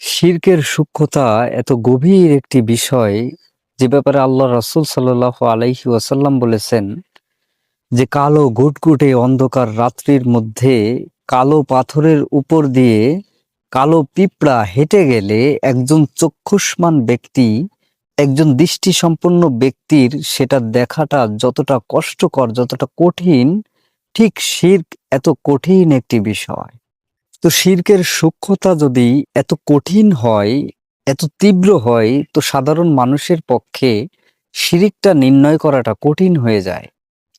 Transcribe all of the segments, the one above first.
শির্কের সূক্ষ্মতা এত গভীর একটি বিষয় যে ব্যাপারে আল্লাহ রাসূল সাল্লাল্লাহু আলাইহি ওয়াসাল্লাম বলেছেন যে কালো ঘুটঘুটে অন্ধকার রাত্রির মধ্যে কালো পাথরের উপর দিয়ে কালো পিঁপড়া হেঁটে গেলে একজন চক্ষুষ্মান ব্যক্তি, একজন দৃষ্টিসম্পন্ন ব্যক্তির সেটা দেখাটা যতটা কষ্টকর, যতটা কঠিন, ঠিক শির্ক এত কঠিন একটি বিষয়। তো শির্কের সূক্ষ্মতা যদি এত কঠিন হয়, এত তীব্র হয়, তো সাধারণ মানুষের পক্ষে শিরিকটা নির্ণয় করাটা কঠিন হয়ে যায়।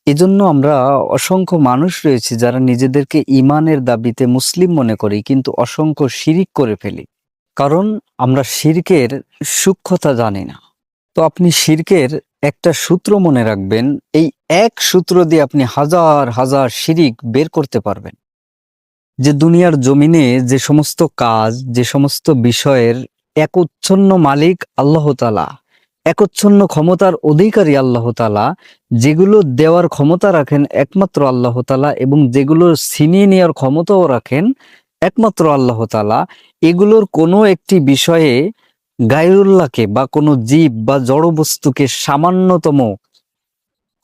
এজন্য আমরা অসংখ্য মানুষ রয়েছে যারা নিজেদেরকে ইমানের দাবিতে মুসলিম মনে করি, কিন্তু অসংখ্য শিরিক করে ফেলি। কারণ আমরা শিরকের সূক্ষ্মতা জানি না। তো আপনি শিরকের একটা সূত্র মনে রাখবেন, এই এক সূত্র দিয়ে আপনি হাজার হাজার শিরিক বের করতে পারবেন। যে দুনিয়ার জমিনে যে সমস্ত কাজ, যে সমস্ত বিষয়ের একচ্ছন্ন মালিক আল্লাহতালা একচ্ছন্ন ক্ষমতার অধিকারী আল্লাহতালা যেগুলো দেওয়ার ক্ষমতা রাখেন একমাত্র আল্লাহতালা এবং যেগুলো ছিনিয়ে নেওয়ার ক্ষমতাও রাখেন একমাত্র আল্লাহতালা এগুলোর কোনো একটি বিষয়ে গায়রুল্লাহকে বা কোনো জীব বা জড়বস্তুকে সামান্যতম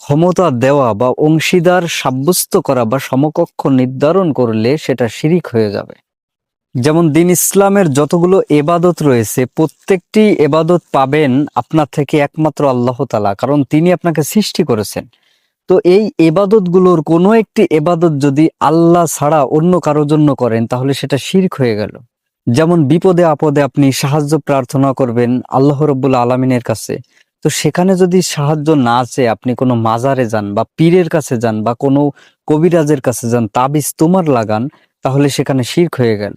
ক্ষমতা দেওয়া বা অংশীদার সাব্যস্ত করা বা সমকক্ষ নির্ধারণ করলে সেটা শিরিক হয়ে যাবে। যেমন দিন ইসলামের যতগুলো এবাদত রয়েছে, প্রত্যেকটি এবাদত পাবেন আপনার থেকে একমাত্র আল্লাহ তালা কারণ তিনি আপনাকে সৃষ্টি করেছেন। তো এই এবাদতগুলোর কোনো একটি এবাদত যদি আল্লাহ ছাড়া অন্য কারও জন্য করেন, তাহলে সেটা শির্ক হয়ে গেল। যেমন বিপদে আপদে আপনি সাহায্য প্রার্থনা করবেন আল্লাহ রব্বুল আলমিনের কাছে। তো সেখানে যদি সাহায্য না চেয়ে আপনি কোনো মাজারে যান বা পীরের কাছে যান বা কোনো কবিরাজের কাছে যান, তাবিজ তোমার লাগান, তাহলে সেখানে শির্ক হয়ে গেল।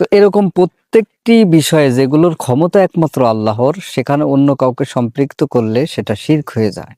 তো এরকম প্রত্যেকটি বিষয়ে যেগুলোর ক্ষমতা একমাত্র আল্লাহর, সেখানে অন্য কাউকে সম্পৃক্ত করলে সেটা শির্ক হয়ে যায়।